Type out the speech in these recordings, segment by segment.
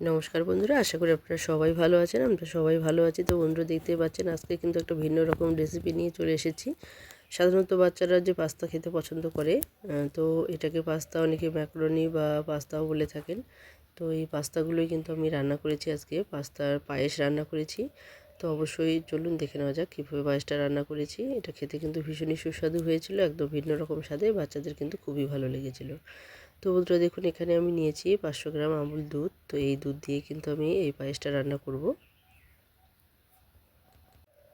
নমস্কার বন্ধুরা, আশা করি আপনারা সবাই ভালো আছেন, আমরা সবাই ভালো আছি। তো বন্ধুরা, দেখতে পাচ্ছেন, আজকে কিন্তু একটা ভিন্ন রকম রেসিপি নিয়ে চলে এসেছি। সাধারণত বাচ্চারা যে পাস্তা খেতে পছন্দ করে তো এটাকে পাস্তা অনেকে ম্যাকরনি বা পাস্তাও বলে থাকেন। তো এই পাস্তাগুলোই কিন্তু আমি রান্না করেছি আজকে পাস্তার পায়েস রান্না করেছি। তো অবশ্যই চলুন দেখে নেওয়া যাক, কীভাবে পায়েসটা রান্না করেছি। এটা খেতে কিন্তু ভীষণই সুস্বাদু হয়েছিল, একদম ভিন্ন রকম স্বাদে, বাচ্চাদের কিন্তু খুবই ভালো লেগেছিল। তো বন্ধুরা, দেখুন, এখানে আমি নিয়েছি পাঁচশো গ্রাম আমুল দুধ। তো এই দুধ দিয়ে কিন্তু আমি এই পায়েসটা রান্না করব।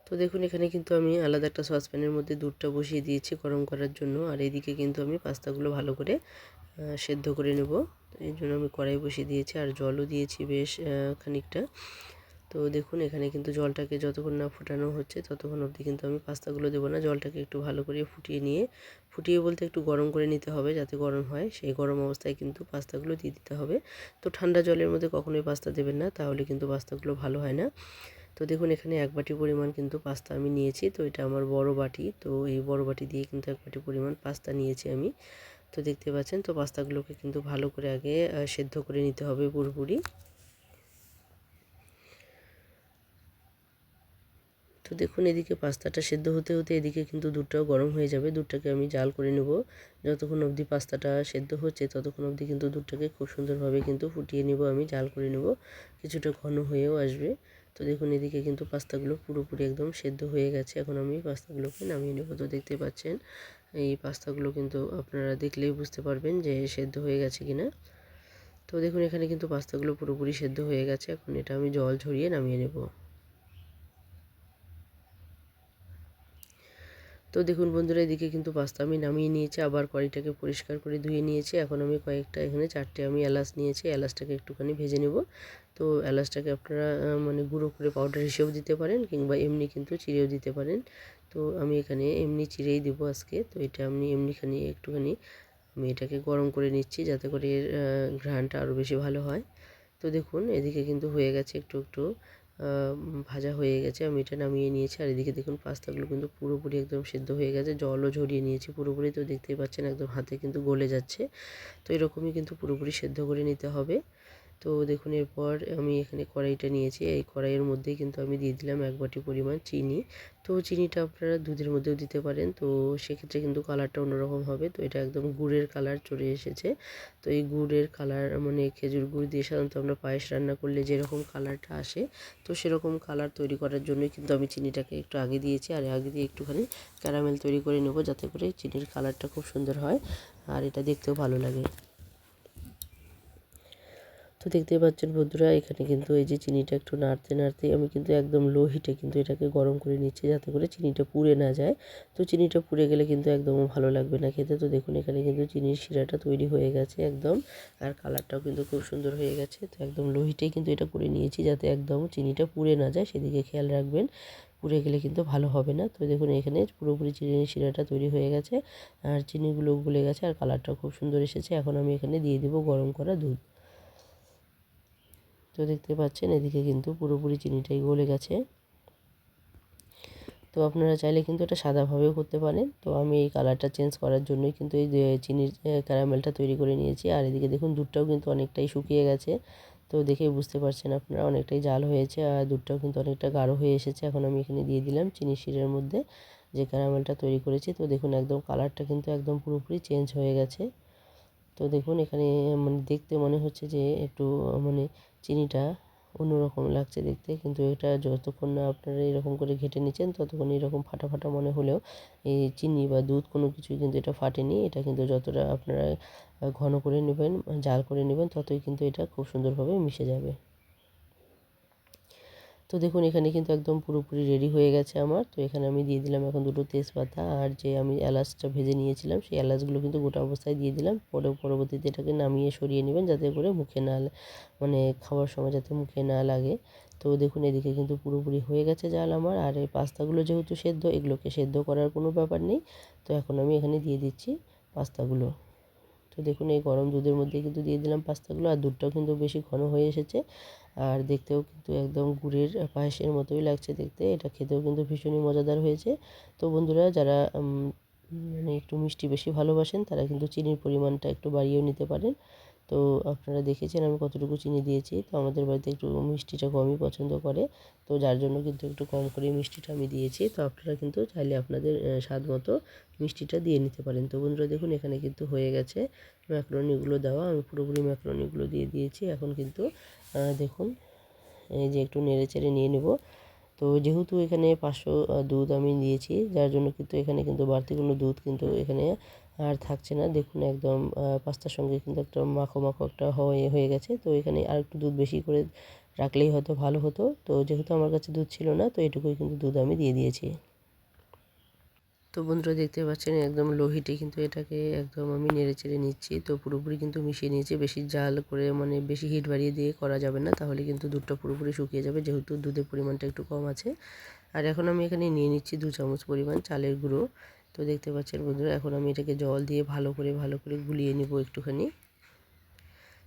তো দেখুন, এখানে কিন্তু আমি আলাদা একটা সসপ্যানের মধ্যে দুধটা বসিয়ে দিয়েছি গরম করার জন্য। আর এইদিকে কিন্তু আমি পাস্তাগুলো ভালো করে সেদ্ধ করে নেব। এই জন্য আমি কড়াই বসিয়ে দিয়েছি আর জলও দিয়েছি বেশ খানিকটা। তো দেখুন, এখানে কিন্তু জলটাকে যতক্ষণ না ফোটানো হচ্ছে, ততক্ষণ অবধি কিন্তু আমি পাস্তাগুলো দেবো না। জলটাকে একটু ভালো করে ফুটিয়ে নিয়ে, ফুটিয়ে বলতে একটু গরম করে নিতে হবে যাতে গরম হয়। সেই গরম অবস্থায় কিন্তু পাস্তাগুলো দিয়ে দিতে হবে। তো ঠান্ডা জলের মধ্যে কখনোই পাস্তা দেবেন না, তাহলে কিন্তু পাস্তাগুলো ভালো হয় না। তো দেখুন, এখানে এক বাটি পরিমাণ কিন্তু পাস্তা আমি নিয়েছি। তো এটা আমার বড় বাটি, তো এই বড় বাটি দিয়ে কিন্তু এক বাটি পরিমাণ পাস্তা নিয়েছি আমি। তো দেখতে পাচ্ছেন, তো পাস্তাগুলোকে কিন্তু ভালো করে আগে সেদ্ধ করে নিতে হবে পুরোপুরি। তো দেখুন, এদিকে পাস্তাটা সেদ্ধ হতে হতে এদিকে কিন্তু দুধটাও গরম হয়ে যাবে। দুধটাকে আমি জাল করে নেব। যতক্ষণ অবধি পাস্তাটা সেদ্ধ হচ্ছে, ততক্ষণ অবধি কিন্তু দুধটাকে খুব সুন্দরভাবে কিন্তু ফুটিয়ে নেব আমি, জাল করে নেব। কিছুটা ঘন হয়েও আসবে। তো দেখুন, এদিকে কিন্তু পাস্তাগুলো পুরোপুরি একদম সেদ্ধ হয়ে গেছে। এখন আমি পাস্তাগুলোকে নামিয়ে নেব। তো দেখতে পাচ্ছেন, এই পাস্তাগুলো কিন্তু আপনারা দেখলেই বুঝতে পারবেন যে সেদ্ধ হয়ে গেছে কিনা। তো দেখুন, এখানে কিন্তু পাস্তাগুলো পুরোপুরি সেদ্ধ হয়ে গেছে। এখন এটা আমি জল ঝরিয়ে নামিয়ে নেব। তো দেখুন বন্ধুরা, এদিকে কিন্তু পাস্তা আমি নামিয়ে নিয়েছি, আবার কড়িটাকে পরিষ্কার করে ধুয়ে নিয়েছি। এখন আমি কয়েকটা, এখানে চারটে আমি এলাচ নিয়েছি, এলাচটাকে একটুখানি ভেজে নেব। তো এলাচটাকে আপনারা মানে গুঁড়ো করে পাউডার হিসেবেও দিতে পারেন, কিংবা এমনি কিন্তু চিড়েও দিতে পারেন। তো আমি এখানে এমনি চিড়েই দেবো আজকে, তো এটা আমি এমনিখানি একটুখানি আমি এটাকে গরম করে নিচ্ছি, যাতে করে এর ঘ্রাণটা আরও বেশি ভালো হয়। তো দেখুন, এদিকে কিন্তু হয়ে গেছে একটু একটু ভাজা হয়ে গেছে। আমি এটা নামিয়ে নিয়েছি। আর এদিকে দেখুন, পাস্তাগুলো কিন্তু পুরোপুরি একদম সেদ্ধ হয়ে গেছে। জলও ঝরিয়ে নিয়েছি পুরোপুরি। তো দেখতেই পাচ্ছেন, একদম হাতে কিন্তু গলে যাচ্ছে। তো এরকমই কিন্তু পুরোপুরি সেদ্ধ করে নিতে হবে। তো দেখুন, এরপর আমি এখানে কড়াইটা নিয়েছি। এই কড়াইয়ের মধ্যেই কিন্তু আমি দিয়ে দিলাম এক বাটি পরিমাণ চিনি। তো চিনিটা আপনারা দুধের মধ্যেও দিতে পারেন। তো সেক্ষেত্রে কিন্তু কালারটা অন্যরকম হবে। তো এটা একদম গুড়ের কালার চলে এসেছে। তো এই গুড়ের কালার মানে খেজুর গুড় দিয়ে সাধারণত আমরা পায়েস রান্না করলে যেরকম কালারটা আসে, তো সেরকম কালার তৈরি করার জন্যই কিন্তু আমি চিনিটাকে একটু আগে দিয়েছি। আর আগে দিয়ে একটুখানি ক্যারামেল তৈরি করে নেব, যাতে করে চিনির কালারটা খুব সুন্দর হয়। আর এটা দেখতেও ভালো লাগে। তো দেখতেই পাচ্ছেন বন্ধুরা, এখানে কিন্তু এই যে চিনিটা একটু নাড়তে নাড়তে আমি কিন্তু একদম লো হিটে কিন্তু এটাকে গরম করে নিচ্ছি যাতে করে চিনিটা পুড়ে না যায়। তো চিনিটা পুড়ে গেলে কিন্তু একদম ভালো লাগবে না খেতে। তো দেখুন এখানে কিন্তু চিনির শিরাটা তৈরি হয়ে গেছে একদম, আর কালারটাও কিন্তু খুব সুন্দর হয়ে গেছে। তো একদম লো হিটেই কিন্তু এটা করে নিয়েছি যাতে একদম চিনিটা পুড়ে না যায়, সেদিকে খেয়াল রাখবেন। পুড়ে গেলে কিন্তু ভালো হবে না। তো দেখুন এখানে পুরোপুরি চিনির শিরাটা তৈরি হয়ে গেছে, আর চিনিগুলো গুলে গেছে, আর কালারটাও খুব সুন্দর এসেছে। এখন আমি এখানে দিয়ে দেবো গরম করা দুধ। তো দেখতে পাচ্ছেন, এদিকে কিন্তু পুরোপুরি চিনিটাই গলে গেছে। তো আপনারা চাইলে কিন্তু এটা সাদাভাবেও করতে পারেন। তো আমি এই কালারটা চেঞ্জ করার জন্যই কিন্তু এই চিনির ক্যারামেলটা তৈরি করে নিয়েছি। আর এদিকে দেখুন, দুধটাও কিন্তু অনেকটাই শুকিয়ে গেছে। তো দেখেই বুঝতে পারছেন আপনারা অনেকটাই জাল হয়েছে আর দুধটাও কিন্তু অনেকটা গাঢ় হয়ে এসেছে। এখন আমি এখানে দিয়ে দিলাম চিনি শিরের মধ্যে যে ক্যারামেলটা তৈরি করেছি। তো দেখুন, একদম কালারটা কিন্তু একদম পুরোপুরি চেঞ্জ হয়ে গেছে। তো দেখুন, এখানে মানে দেখতে মনে হচ্ছে যে একটু মানে চিনিটা অন্যরকম লাগছে দেখতে। কিন্তু এটা যতক্ষণ না আপনারা এরকম করে ঘেটে নিচ্ছেন, ততক্ষণ এরকম ফাটা ফাটা মনে হলেও এই চিনি বা দুধ কোনো কিছুই কিন্তু এটা ফাটেনি। এটা কিন্তু যতটা আপনারা ঘন করে নেবেন, জাল করে নেবেন, ততই কিন্তু এটা খুব সুন্দরভাবে মিশে যাবে। তো দেখুন, এখানে কিন্তু একদম পুরোপুরি রেডি হয়ে গেছে আমার। তো এখানে আমি দিয়ে দিলাম এখন দুটো তেজপাতা আর যে আমি এলাচটা ভেজে নিয়েছিলাম, সেই এলাচগুলো কিন্তু গোটা অবস্থায় দিয়ে দিলাম। পরে পরবর্তীতে এটাকে নামিয়ে সরিয়ে নেবেন যাতে করে মুখে না মানে খাওয়ার সময় যাতে মুখে না লাগে। তো দেখুন, এদিকে কিন্তু পুরোপুরি হয়ে গেছে জাল আমার। আর এই পাস্তাগুলো যেহেতু সেদ্ধ, এগুলোকে সেদ্ধ করার কোনো ব্যাপার নেই। তো এখন আমি এখানে দিয়ে দিচ্ছি পাস্তাগুলো। তো দেখুন, এই গরম দুধের মধ্যে কিন্তু দিয়ে দিলাম পাস্তাগুলো। আর দুধটাও কিন্তু বেশি ঘন হয়ে এসেছে। আর দেখতেও কিন্তু একদম গুড়ের পায়েসের মতোই লাগছে দেখতে। এটা খেতেও কিন্তু ভীষণই মজাদার হয়েছে। তো বন্ধুরা, যারা মানে একটু মিষ্টি বেশি ভালোবাসেন, তারা কিন্তু চিনির পরিমাণটা একটু বাড়িয়েও নিতে পারেন। তো আপনারা দেখেছেন আমি কতটুকু চিনি দিয়েছি। তো আমাদের বাড়িতে একটু মিষ্টিটা কমই পছন্দ করে। তো যার জন্য কিন্তু একটু কম করে মিষ্টিটা আমি দিয়েছি। তো আপনারা কিন্তু চাইলে আপনাদের স্বাদ মতো মিষ্টিটা দিয়ে নিতে পারেন। তো বন্ধুরা, দেখুন এখানে কিন্তু হয়ে গেছে। ম্যাকরনিগুলো দেওয়া, আমি পুরোপুরি ম্যাকরনিগুলো দিয়ে দিয়েছি। এখন কিন্তু দেখুন, এই যে একটু নেড়ে চেড়ে নিয়ে নেব। তো যেহেতু এখানে পাঁচশো দুধ আমি দিয়েছি, যার জন্য কিন্তু এখানে কিন্তু বাড়তি কোনো দুধ কিন্তু এখানে আর থাকছে না। দেখুন, একদম পাস্তার সঙ্গে কিন্তু একটা মাখো মাখো একটা হয়ে হয়ে গেছে। তো এখানে আর একটু দুধ বেশি করে রাখলেই হয়তো ভালো হতো। তো যেহেতু আমার কাছে দুধ ছিল না, তো এটুকুই কিন্তু দুধ আমি দিয়ে দিয়েছি। তো বন্ধুরা দেখতে পাচ্ছেন একদম লো হিটে কিন্তু এটাকে একদম আমি নেড়ে চেড়ে নিচ্ছি। তো পুরোপুরি কিন্তু মিশিয়ে নিয়েছি। বেশি জাল করে মানে বেশি হিট বাড়িয়ে দিয়ে করা যাবে না, তাহলে কিন্তু দুধটা পুরোপুরি শুকিয়ে যাবে, যেহেতু দুধের পরিমাণটা একটু কম আছে। আর এখন আমি এখানে নিয়ে নিচ্ছি দু চামচ পরিমাণ চালের গুঁড়ো। তো দেখতে পাচ্ছেন বন্ধুরা, এখন আমি এটাকে জল দিয়ে ভালো করে ভালো করে গুলিয়ে নিব একটুখানি।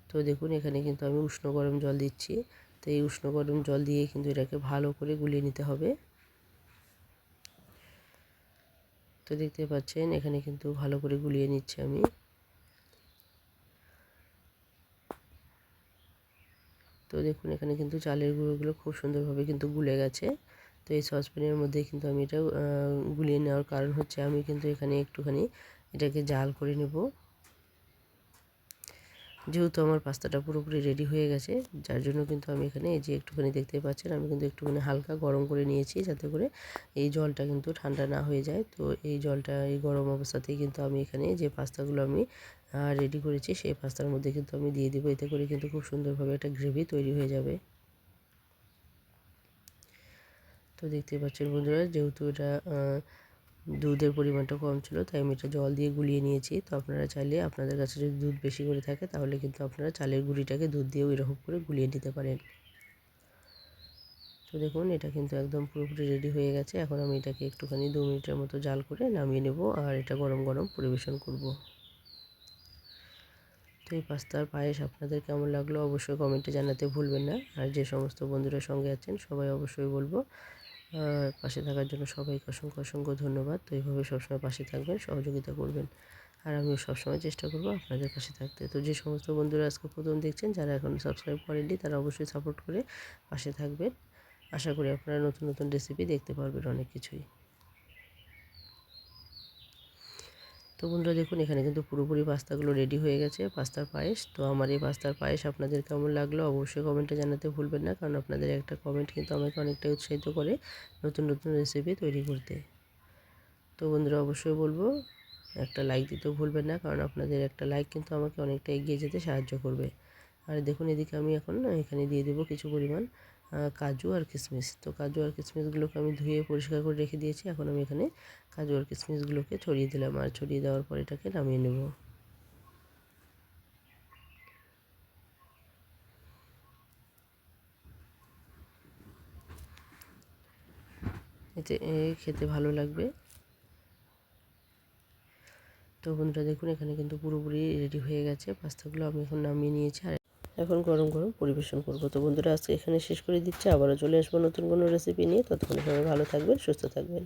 তো দেখুন, এখানে কিন্তু আমি উষ্ণ গরম জল দিচ্ছি। তো এই উষ্ণ গরম জল দিয়ে কিন্তু এটাকে ভালো করে গুলিয়ে নিতে হবে। তো দেখতে পাচ্ছেন, এখানে কিন্তু ভালো করে গুলিয়ে নিচ্ছে আমি। তো দেখুন, এখানে কিন্তু চালের গুঁড়োগুলো খুব সুন্দরভাবে কিন্তু গুলে গেছে। তো এই সসপ্যানের মধ্যে কিন্তু আমি এটা গুলিয়ে নেওয়ার কারণ হচ্ছে আমি কিন্তু এখানে একটুখানি এটাকে জাল করে নেব। যেহেতু আমার পাস্তাটা পুরোপুরি রেডি হয়ে গেছে, যার জন্য কিন্তু আমি এখানে এই যে একটুখানি দেখতে পাচ্ছেন, আমি কিন্তু একটুখানি হালকা গরম করে নিয়েছি যাতে করে এই জলটা কিন্তু ঠান্ডা না হয়ে যায়। তো এই জলটা এই গরম অবস্থাতেই কিন্তু আমি এখানে যে পাস্তাগুলো আমি রেডি করেছি, সেই পাস্তার মধ্যে কিন্তু আমি দিয়ে দেবো। এতে করে কিন্তু খুব সুন্দরভাবে একটা গ্রেভি তৈরি হয়ে যাবে। তো দেখতে পাচ্ছেন বন্ধুরা, যেহেতু এটা দুধের পরিমাণটা কম ছিল, তাই আমি এটা জল দিয়ে গুলিয়ে নিয়েছি। তো আপনারা চাইলে আপনাদের কাছে যদি দুধ বেশি করে থাকে, তাহলে কিন্তু আপনারা চালের গুঁড়িটাকে দুধ দিয়েও এরকম করে গুলিয়ে নিতে পারেন। তো দেখুন, এটা কিন্তু একদম পুরোপুরি রেডি হয়ে গেছে। এখন আমি এটাকে একটুখানি দু মিনিটের মতো জাল করে নামিয়ে নেব আর এটা গরম গরম পরিবেশন করব। তো এই পাস্তার পায়েস আপনাদের কেমন লাগল অবশ্যই কমেন্টে জানাতে ভুলবেন না। আর যে সমস্ত বন্ধুরা সঙ্গে আছেন, সবাই অবশ্যই বলব পাশে থাকার জন্য সবাইকে অসংখ্য অসংখ্য ধন্যবাদ। তো এইভাবে সবসময় পাশে থাকবেন, সহযোগিতা করবেন। আর আমিও সবসময় চেষ্টা করব আপনাদের পাশে থাকতে। তো যে সমস্ত বন্ধুরা আজকে প্রথম দেখছেন, যারা এখন সাবস্ক্রাইব করেননি, তারা অবশ্যই সাপোর্ট করে পাশে থাকবেন। আশা করি আপনারা নতুন নতুন রেসিপি দেখতে পারবেন অনেক কিছুই। তো বন্ধুরা দেখুন, এখানে কিন্তু পুরোপুরি পাস্তাগুলো রেডি হয়ে গেছে, পাস্তার পায়েস। তো আমার এই পাস্তার পায়েস আপনাদের কেমন লাগল অবশ্যই কমেন্টে জানাতে ভুলবেন না, কারণ আপনাদের একটা কমেন্ট কিন্তু আমাকে অনেকটা উৎসাহিত করে নতুন নতুন রেসিপি তৈরি করতে। তো বন্ধুরা অবশ্যই বলব, একটা লাইক দিতেও ভুলবেন না, কারণ আপনাদের একটা লাইক কিন্তু আমাকে অনেকটা এগিয়ে যেতে সাহায্য করবে। আর দেখুন, এদিকে আমি এখন এখানে দিয়ে দেবো কিছু পরিমাণ কাজু আর কিশমিশ। তো কাজু আর কিশমিশগুলোকে আমি ধুয়ে পরিষ্কার করে রেখে দিয়েছি। এখন আমি এখানে কাজু আর কিশমিশগুলোকে ছড়িয়ে দিলাম আর ছড়িয়ে দেওয়ার পর এটাকে নামিয়ে নেব। এতে খেতে ভালো লাগবে। তো বন্ধুরা দেখুন, এখানে কিন্তু পুরোপুরি রেডি হয়ে গেছে। পাস্তাগুলো আমি এখন নামিয়ে নিয়েছি আর এখন গরম গরম পরিবেশন করব। তো বন্ধুরা, আজকে এখানে শেষ করে দিচ্ছি। আবারও চলে আসব নতুন কোনো রেসিপি নিয়ে। ততক্ষণ সবাই ভালো থাকবেন, সুস্থ থাকবেন।